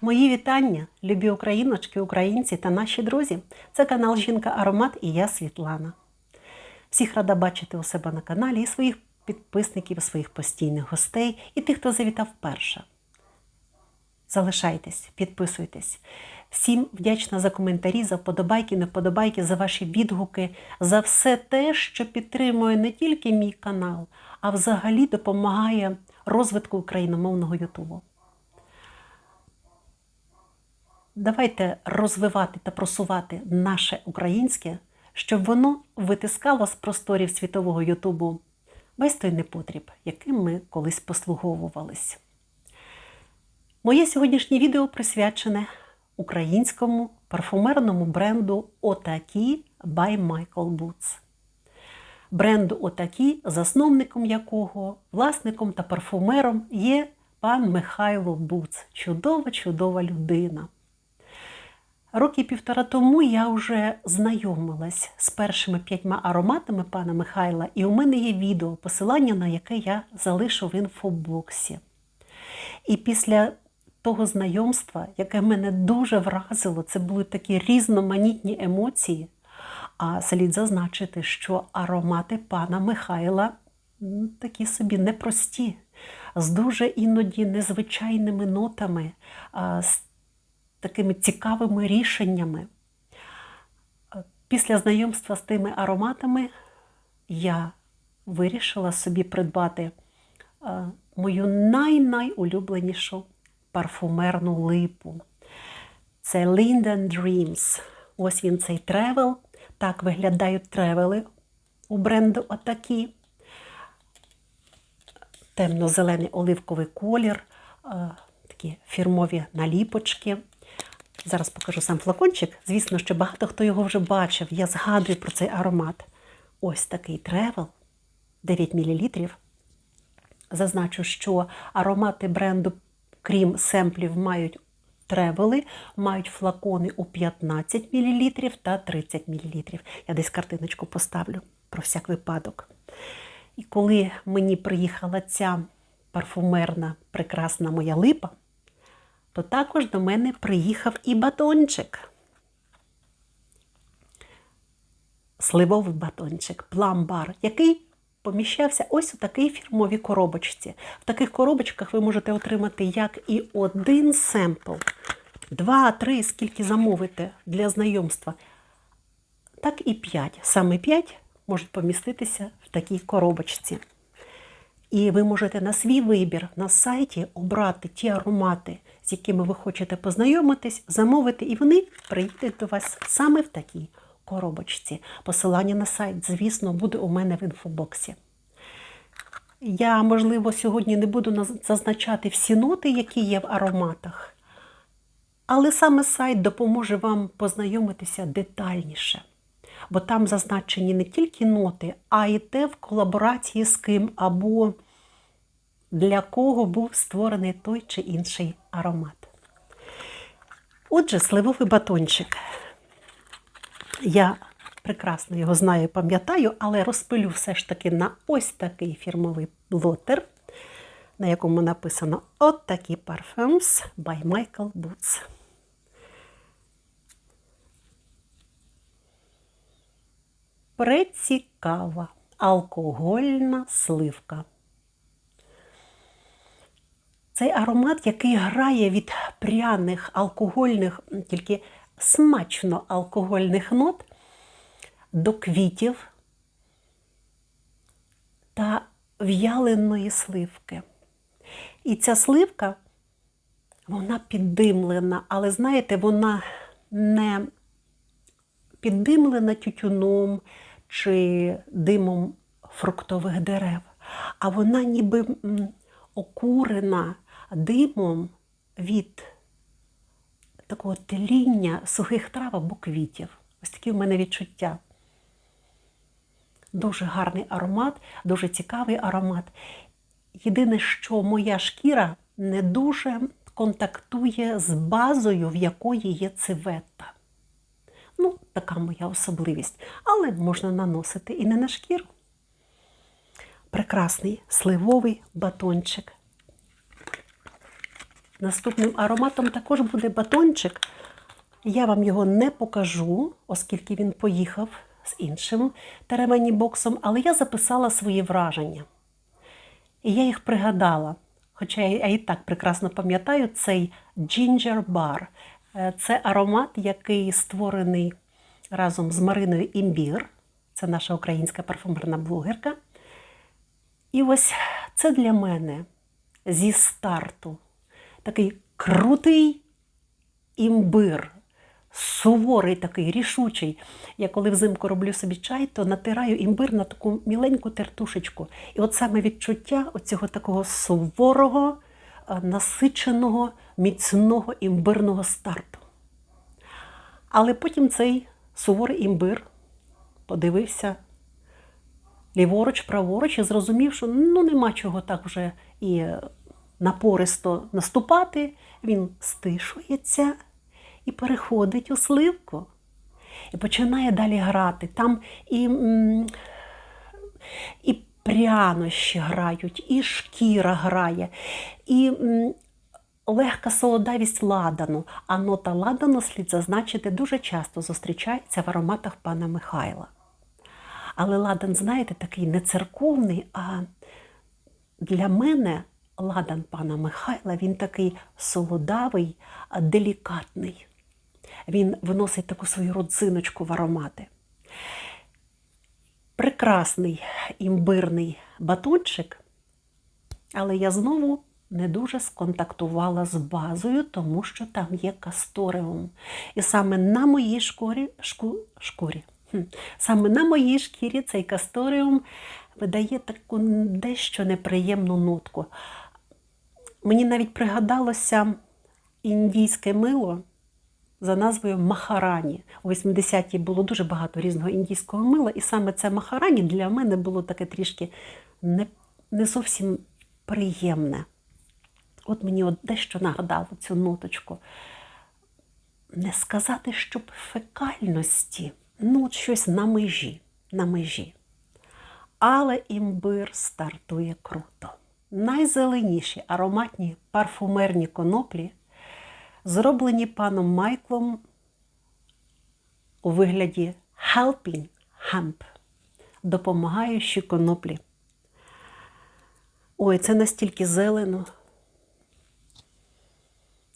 Мої вітання, любі україночки, українці та наші друзі. Це канал Жінка Аромат і я Світлана. Всіх рада бачити у себе на каналі і своїх підписників, своїх постійних гостей і тих, хто завітав вперше. Залишайтесь, підписуйтесь. Всім вдячна за коментарі, за вподобайки, невподобайки, за ваші відгуки, за все те, що підтримує не тільки мій канал, а взагалі допомагає розвитку україномовного Ютубу. Давайте розвивати та просувати наше українське, щоб воно витискало з просторів світового Ютубу весь той непотріб, яким ми колись послуговувались. Моє сьогоднішнє відео присвячене українському парфумерному бренду Отакі by Michael Boots. Бренду Отакі, засновником якого, власником та парфумером є пан Михайло Буц. Чудова, чудова людина. Роки півтора тому я вже знайомилась з першими п'ятьма ароматами пана Михайла, і у мене є відео, посилання на яке я залишу в інфобоксі. І після того знайомства, яке мене дуже вразило, це були такі різноманітні емоції. А слід зазначити, що аромати пана Михайла такі собі непрості, з дуже іноді незвичайними нотами, з такими цікавими рішеннями. Після знайомства з тими ароматами я вирішила собі придбати е, мою най-найулюбленішу парфумерну липу. Це Linden Dreams. Ось він цей тревел. Так виглядають тревели у бренду Отакі. Темно-зелений оливковий колір, е, такі фірмові наліпочки. Зараз покажу сам флакончик. Звісно, що багато хто його вже бачив. Я згадую про цей аромат. Ось такий тревел 9 мл. Зазначу, що аромати бренду, крім семплів, мають тревели, мають флакони у 15 мл та 30 мл. Я десь картиночку поставлю про всяк випадок. І коли мені приїхала ця парфумерна прекрасна моя липа, то також до мене приїхав і батончик. Сливовий батончик, пламбар, який поміщався ось у такій фірмовій коробочці. В таких коробочках ви можете отримати як і один семпл, два, три, скільки замовите для знайомства, так і п'ять. Саме п'ять можуть поміститися в такій коробочці. І ви можете на свій вибір на сайті обрати ті аромати, з якими ви хочете познайомитись, замовити, і вони приїдуть до вас саме в такій коробочці. Посилання на сайт, звісно, буде у мене в інфобоксі. Я, можливо, сьогодні не буду зазначати всі ноти, які є в ароматах, але саме сайт допоможе вам познайомитися детальніше. Бо там зазначені не тільки ноти, а й те в колаборації з ким або для кого був створений той чи інший аромат. Отже, сливовий батончик. Я прекрасно його знаю і пам'ятаю, але розпилю все ж таки на ось такий фірмовий блотер, на якому написано От такі парфюмс by Michael Boots. Прецікава алкогольна сливка. Цей аромат, який грає від пряних алкогольних, тільки смачно алкогольних нот до квітів та в'яленої сливки. І ця сливка, вона піддимлена, але знаєте, вона не піддимлена тютюном чи димом фруктових дерев, а вона ніби окурена димом від такого теління сухих трав або квітів. Ось такі в мене відчуття. Дуже гарний аромат, дуже цікавий аромат. Єдине, що моя шкіра не дуже контактує з базою, в якої є цивета. Ну, така моя особливість. Але можна наносити і не на шкіру. Прекрасний сливовий батончик. Наступним ароматом також буде батончик. Я вам його не покажу, оскільки він поїхав з іншим теревені боксом, але я записала свої враження. І я їх пригадала. Хоча я і так прекрасно пам'ятаю цей Ginger Bar. Е, Це аромат, який створений разом з Мариною Імбір. Це наша українська парфумерна блогерка. І ось це для мене зі старту такий крутий імбир, суворий такий, рішучий. Я коли взимку роблю собі чай, то натираю імбир на таку міленьку тертушечку. І от саме відчуття оцього такого суворого, е, насиченого, міцного імбирного старту. Але потім цей суворий імбир подивився ліворуч, праворуч і зрозумів, що ну нема чого так вже і напористо наступати. Він стишується і переходить у сливку. І починає далі грати. Там і, і прянощі грають, і шкіра грає, і легка солодавість ладану. А нота ладану, слід зазначити, дуже часто зустрічається в ароматах пана Михайла. Але ладан, знаєте, такий не церковний, а для мене ладан пана Михайла він такий солодавий, делікатний. Він виносить таку свою родзиночку в аромати. Прекрасний імбирний батончик, але я знову не дуже сконтактувала з базою, тому що там є кастореум. І саме на моїй шкурі, шку, шкурі, саме на моїй шкірі цей кастореум видає таку дещо неприємну нотку. Мені навіть пригадалося індійське мило за назвою Махарані. У 80-ті було дуже багато різного індійського мила, і саме це Махарані для мене було таке трішки не, не зовсім приємне. От мені от дещо нагадало цю ноточку. Не сказати, щоб фекальності, ну от щось на межі, на межі. Але імбир стартує круто. Найзеленіші ароматні парфумерні коноплі зроблені паном Майклом у вигляді Helping Hemp, допомагаючі коноплі. Ой, це настільки зелено,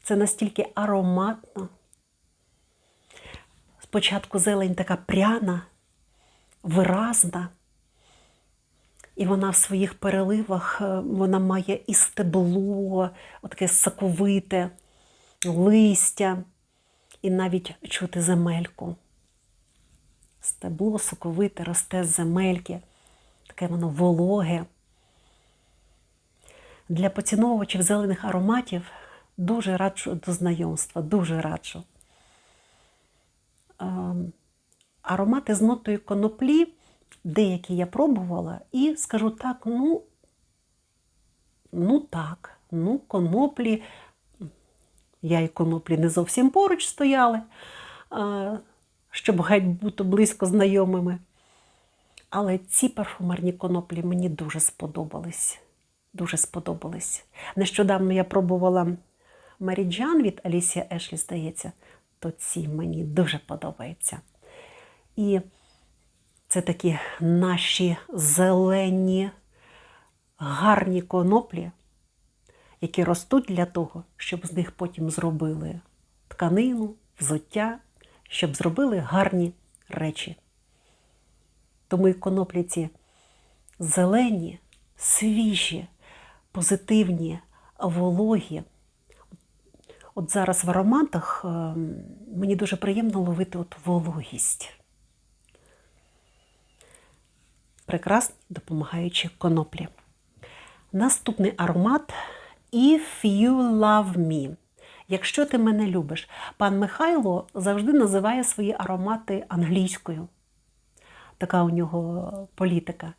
це настільки ароматно. Спочатку зелень така пряна, виразна. І вона в своїх переливах е, вона має і стебло, таке соковите, листя, і навіть чути земельку. Стебло соковите росте з земельки, таке воно вологе. Для поціновувачів зелених ароматів дуже раджу до знайомства, дуже раджу. Ем, Аромати з нотою коноплі. Деякі я пробувала і скажу так, ну, ну так, ну, коноплі, я і коноплі не зовсім поруч стояли, щоб геть бути близько знайомими. Але ці парфумерні коноплі мені дуже сподобались. Дуже сподобались. Нещодавно я пробувала Маріджан від Алісія Ешлі, здається, то ці мені дуже подобаються. І це такі наші зелені, гарні коноплі, які ростуть для того, щоб з них потім зробили тканину, взуття, щоб зробили гарні речі. Тому і коноплі ці зелені, свіжі, позитивні, вологі. От зараз в ароматах ем, мені дуже приємно ловити от вологість прекрасні допомагаючі коноплі. Наступний аромат If You Love Me. Якщо ти мене любиш, пан Михайло завжди називає свої аромати англійською. Така у нього політика.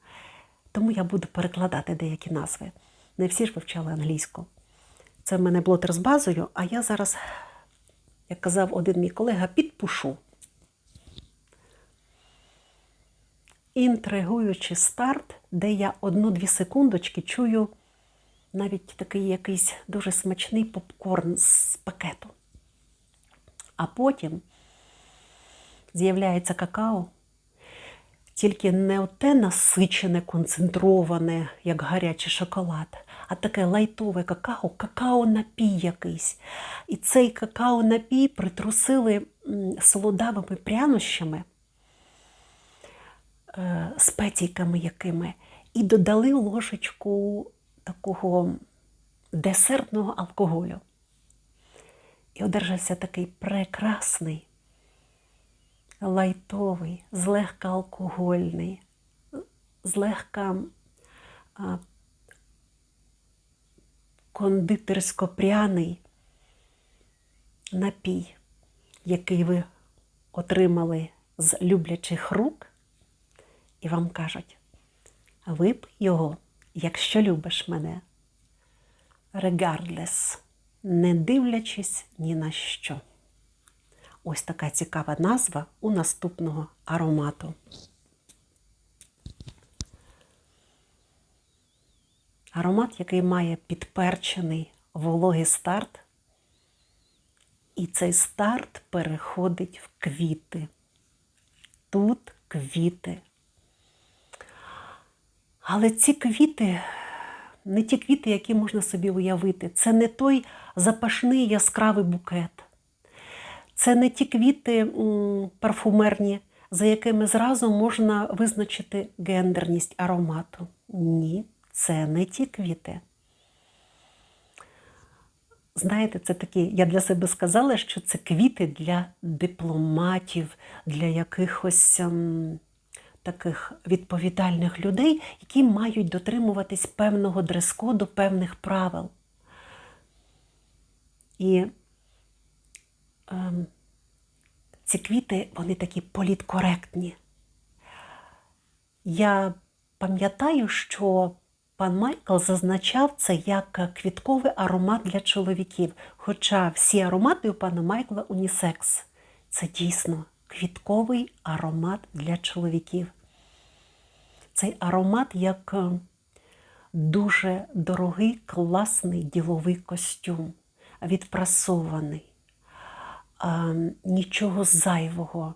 Тому я буду перекладати деякі назви. Не всі ж вивчали англійську. Це в мене блотер з базою, а я зараз, як казав один мій колега, підпушу. Інтригуючий старт, де я одну-дві секундочки чую навіть такий якийсь дуже смачний попкорн з пакету. А потім з'являється какао, тільки не те насичене, концентроване, як гарячий шоколад, а таке лайтове какао, какао-напій якийсь. І цей какао-напій притрусили солодавими прянощами, спеційками якими, і додали ложечку такого десертного алкоголю. І одержався такий прекрасний, лайтовий, злегка алкогольний, злегка кондитерсько-пряний напій, який ви отримали з люблячих рук, і вам кажуть, випий його, якщо любиш мене, regardless, не дивлячись ні на що. Ось така цікава назва у наступного аромату. Аромат, який має підперчений вологий старт, і цей старт переходить в квіти. Тут квіти. Але ці квіти не ті квіти, які можна собі уявити. Це не той запашний яскравий букет. Це не ті квіти парфумерні, за якими зразу можна визначити гендерність аромату. Ні, це не ті квіти. Знаєте, це такі, я для себе сказала, що це квіти для дипломатів, для якихось ем, таких відповідальних людей, які мають дотримуватись певного дрес-коду, певних правил. І ем, ці квіти, вони такі політкоректні. Я пам'ятаю, що пан Майкл зазначав це як квітковий аромат для чоловіків. Хоча всі аромати у пана Майкла унісекс. Це дійсно квітковий аромат для чоловіків. Цей аромат як е, дуже дорогий, класний діловий костюм, відпрасований, нічого зайвого,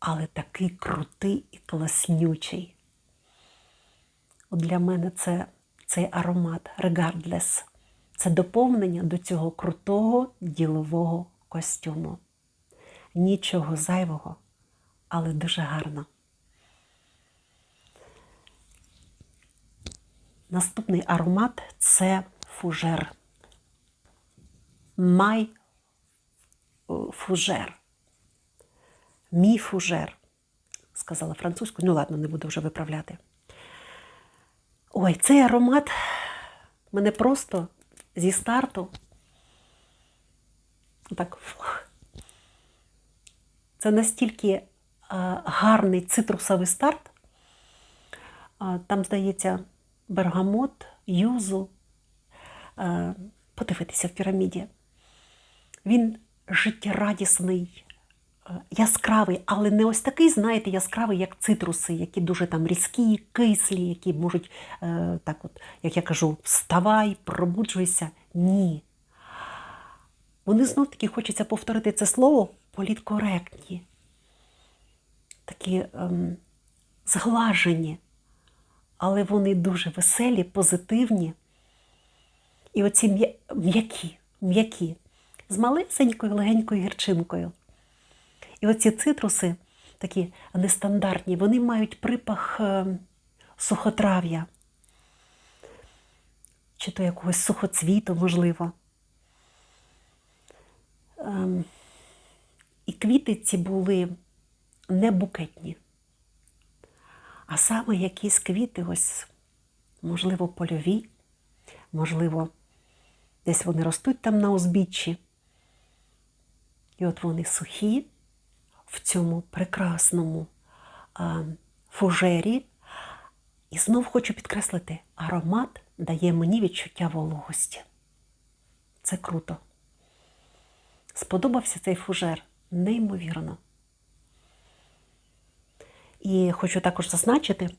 але такий крутий і класнючий. Для мене це цей аромат regardless. Це доповнення до цього крутого ділового костюму. Нічого зайвого, але дуже гарно. Наступний аромат це фужер. Май фужер. Мій фужер. Сказала французькою, ну ладно, не буду вже виправляти. Ой, цей аромат мене просто зі старту. Так, фух. Це настільки гарний цитрусовий старт. Там, здається, бергамот, юзу. Подивитися в піраміді. Він життєрадісний, яскравий, але не ось такий, знаєте, яскравий, як цитруси, які дуже там різкі, кислі, які можуть, е, так от, як я кажу, вставай, пробуджуйся. Ні. Вони знов таки хочеться повторити це слово політкоректні, такі ем, зглажені, але вони дуже веселі, позитивні. І оці м'які, м'які, з малесенькою легенькою гірчинкою. І оці цитруси, такі нестандартні, вони мають припах сухотрав'я, чи то якогось сухоцвіту, можливо. І квіти ці були не букетні, а саме якісь квіти, ось, можливо, польові, можливо, десь вони ростуть там на узбіччі. І от вони сухі в цьому прекрасному а, фужері. І знов хочу підкреслити, аромат дає мені відчуття вологості. Це круто. Сподобався цей фужер неймовірно. І хочу також зазначити,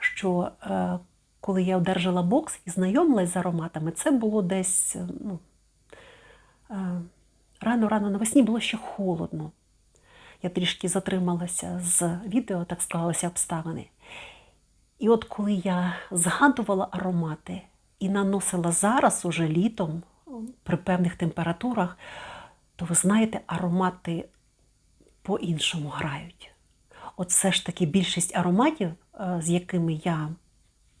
що е, коли я одержала бокс і знайомилась з ароматами, це було десь е, ну, е, рано-рано навесні було ще холодно. Я трішки затрималася з відео, так склалися обставини. І от коли я згадувала аромати і наносила зараз, уже літом, при певних температурах, то ви знаєте, аромати по-іншому грають. От все ж таки більшість ароматів, е, з якими я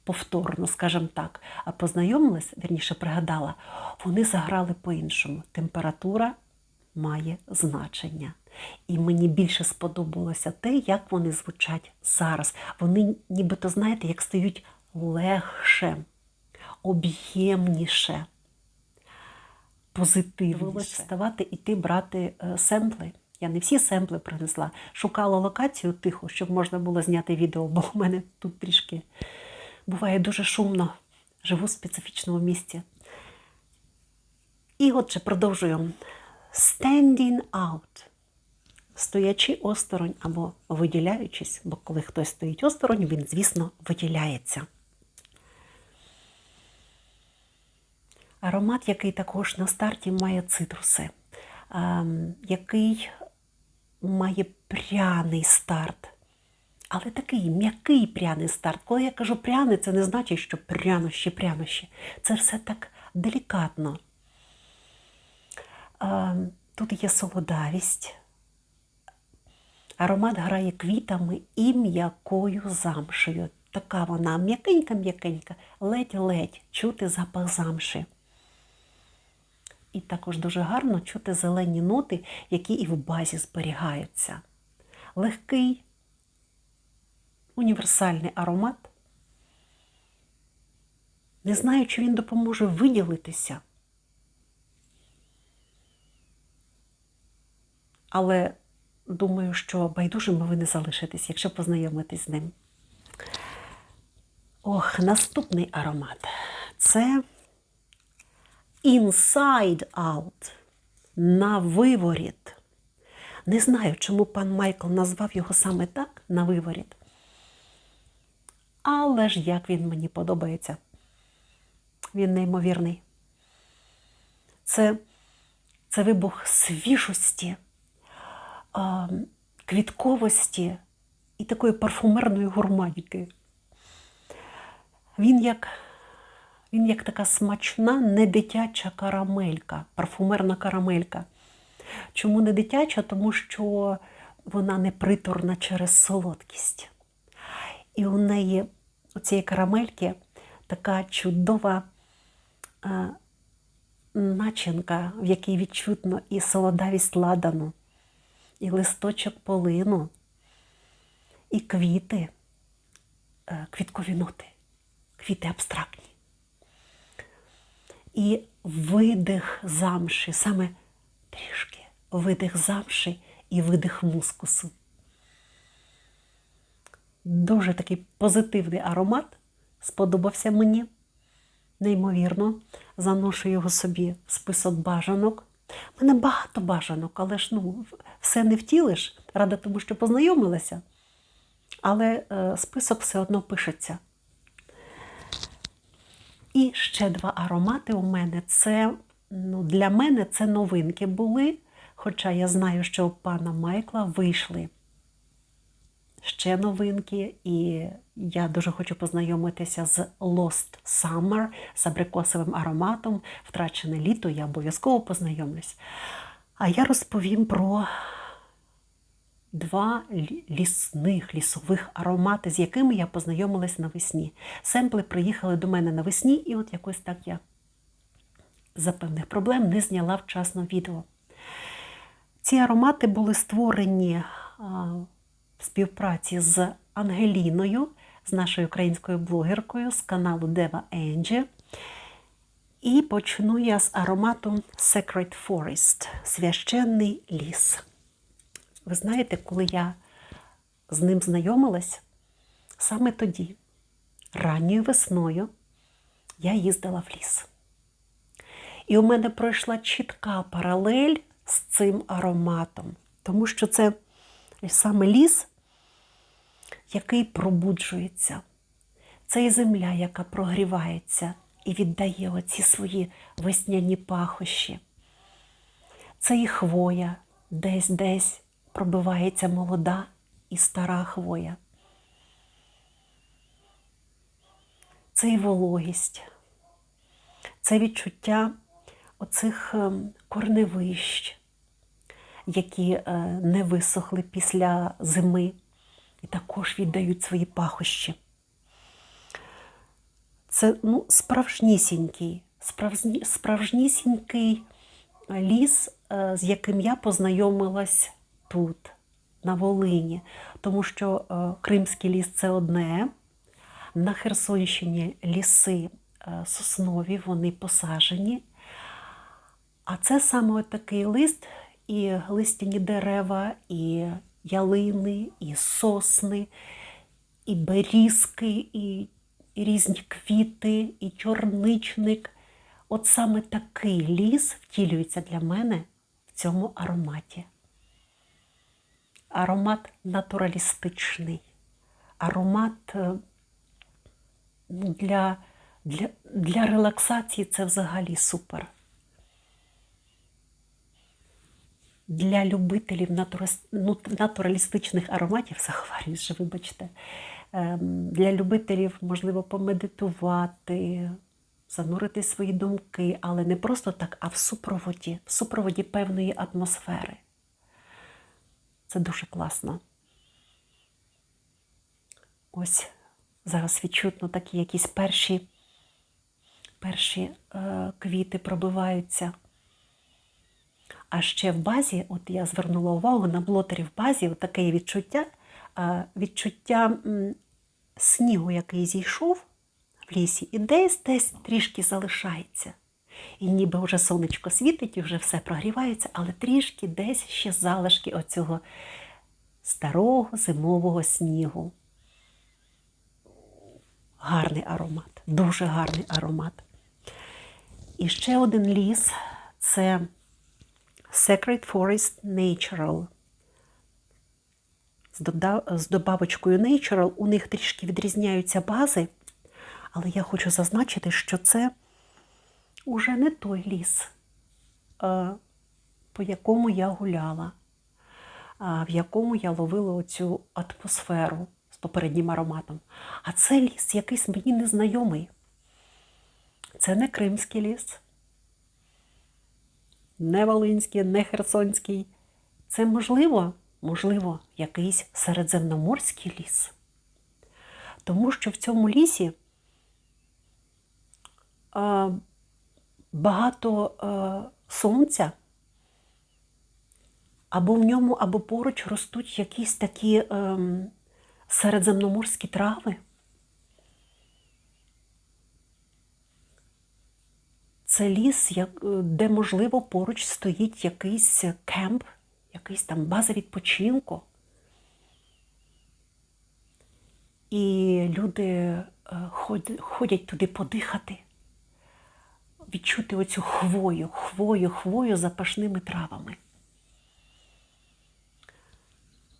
повторно, скажімо так, познайомилась, вірніше пригадала, вони заграли по-іншому. Температура має значення. І мені більше сподобалося те, як вони звучать зараз. Вони, нібито, знаєте, як стають легше, об'ємніше, позитивніше. Вставати, іти брати е, семпли. Я не всі семпли принесла. Шукала локацію тихо, щоб можна було зняти відео, бо у мене тут трішки буває дуже шумно. Живу в специфічному місці. І отже, продовжуємо. Standing out. Стоячи осторонь або виділяючись, бо коли хтось стоїть осторонь, він, звісно, виділяється. Аромат, який також на старті має цитруси, ем, який має пряний старт. Але такий м'який пряний старт. Коли я кажу пряний, це не значить, що прянощі, прянощі. Це все так делікатно. Ем, Тут є солодавість. Аромат грає квітами і м'якою замшею. Така вона м'якенька-м'якенька, ледь-ледь чути запах замши. І також дуже гарно чути зелені ноти, які і в базі зберігаються. Легкий, універсальний аромат. Не знаю, чи він допоможе виділитися. Але думаю, що байдужими ви не залишитесь, якщо познайомитесь з ним. Ох, наступний аромат. Це Inside Out. На виворіт. Не знаю, чому пан Майкл назвав його саме так, на виворіт. Але ж як він мені подобається. Він неймовірний. Це, це вибух свіжості квітковості і такої парфумерної гурманіки. Він як він як така смачна, недитяча карамелька, парфумерна карамелька. Чому не дитяча? Тому що вона не приторна через солодкість. І у неї, у цієї карамельки, така чудова а, начинка, в якій відчутно і солодавість ладану і листочок полину, і квіти, е, квіткові ноти, квіти абстрактні. І видих замши, саме трішки видих замши і видих мускусу. Дуже такий позитивний аромат, сподобався мені. Неймовірно, заношу його собі в список бажанок. У мене багато бажанок, але ж ну, все не втілиш. Рада тому, що познайомилася. Але е, список все одно пишеться. І ще два аромати у мене. Це ну, Для мене це новинки були. Хоча я знаю, що у пана Майкла вийшли ще новинки, і я дуже хочу познайомитися з Lost Summer з абрикосовим ароматом. Втрачене літо, я обов'язково познайомлюсь. А я розповім про два лісних, лісових аромати, з якими я познайомилась навесні. Семпли приїхали до мене навесні, і от якось так я за певних проблем не зняла вчасно відео. Ці аромати були створені в співпраці з Ангеліною, з нашою українською блогеркою з каналу Дева Енджі. І почну я з аромату Secret Forest священний ліс. Ви знаєте, коли я з ним знайомилась, саме тоді, ранньою весною, я їздила в ліс. І у мене пройшла чітка паралель з цим ароматом, тому що це саме ліс, який пробуджується. Це і земля, яка прогрівається і віддає оці свої весняні пахощі. Це і хвоя, десь-десь пробивається молода і стара хвоя. Це і вологість, це відчуття оцих ем, корневищ, які е, не висохли після зими і також віддають свої пахощі. Це ну, справжнісінький, справжні, справжнісінький ліс, е, з яким я познайомилась тут, на Волині. Тому що е, Кримський ліс це одне. На Херсонщині ліси е, соснові, вони посажені. А це саме такий лист, і листяні дерева, і ялини, і сосни, і берізки, і, і різні квіти, і чорничник. От саме такий ліс втілюється для мене в цьому ароматі. Аромат натуралістичний, аромат е, для, для, для релаксації це взагалі супер. Для любителів ну, натуралістичних ароматів, захварююсь, вже, вибачте, ем, для любителів, можливо, помедитувати, занурити свої думки, але не просто так, а в супроводі, в супроводі певної атмосфери. Це дуже класно. Ось зараз відчутно такі якісь перші, перші е, квіти пробиваються. А ще в базі, от я звернула увагу на блотері в базі, от таке відчуття, е, відчуття снігу, який зійшов в лісі, і десь десь трішки залишається. І ніби вже сонечко світить, і вже все прогрівається, але трішки десь ще залишки оцього старого зимового снігу. Гарний аромат, дуже гарний аромат. І ще один ліс це Secret Forest Natural. З добавочкою Natural у них трішки відрізняються бази, але я хочу зазначити, що це уже не той ліс, е, по якому я гуляла, в якому я ловила оцю атмосферу з попереднім ароматом. А це ліс якийсь мені незнайомий. Це не Кримський ліс, не Волинський, не Херсонський. Це можливо, можливо, якийсь середземноморський ліс. Тому що в цьому лісі багато а, сонця, або в ньому, або поруч ростуть якісь такі ем, середземноморські трави. Це ліс, е, де, можливо, поруч стоїть якийсь кемп, якийсь там база відпочинку. І люди е, ходять туди подихати, відчути оцю хвою, хвою, хвою запашними травами.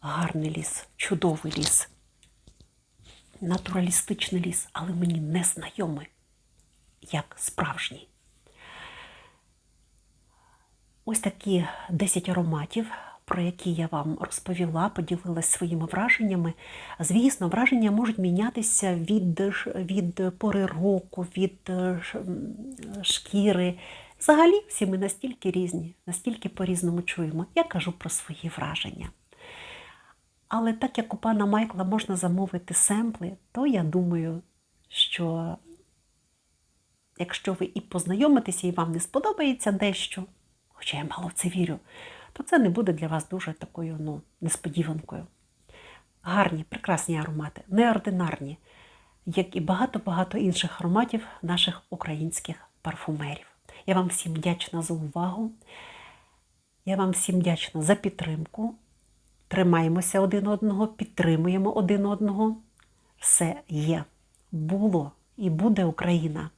Гарний ліс, чудовий ліс, натуралістичний ліс, але мені не знайомий, як справжній. Ось такі 10 ароматів, про які я вам розповіла, поділилась своїми враженнями. Звісно, враження можуть мінятися від, від пори року, від е, шкіри. Взагалі, всі ми настільки різні, настільки по-різному чуємо. Я кажу про свої враження. Але так як у пана Майкла можна замовити семпли, то я думаю, що якщо ви і познайомитеся, і вам не сподобається дещо, хоча я мало в це вірю, то це не буде для вас дуже такою ну, несподіванкою. Гарні, прекрасні аромати, неординарні, як і багато-багато інших ароматів наших українських парфумерів. Я вам всім вдячна за увагу. Я вам всім вдячна за підтримку. Тримаємося один одного, підтримуємо один одного. Все є, було і буде Україна.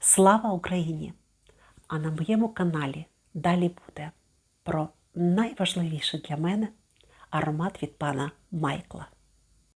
Слава Україні! А на моєму каналі далі буде про найважливіше для мене аромат від пана Майкла.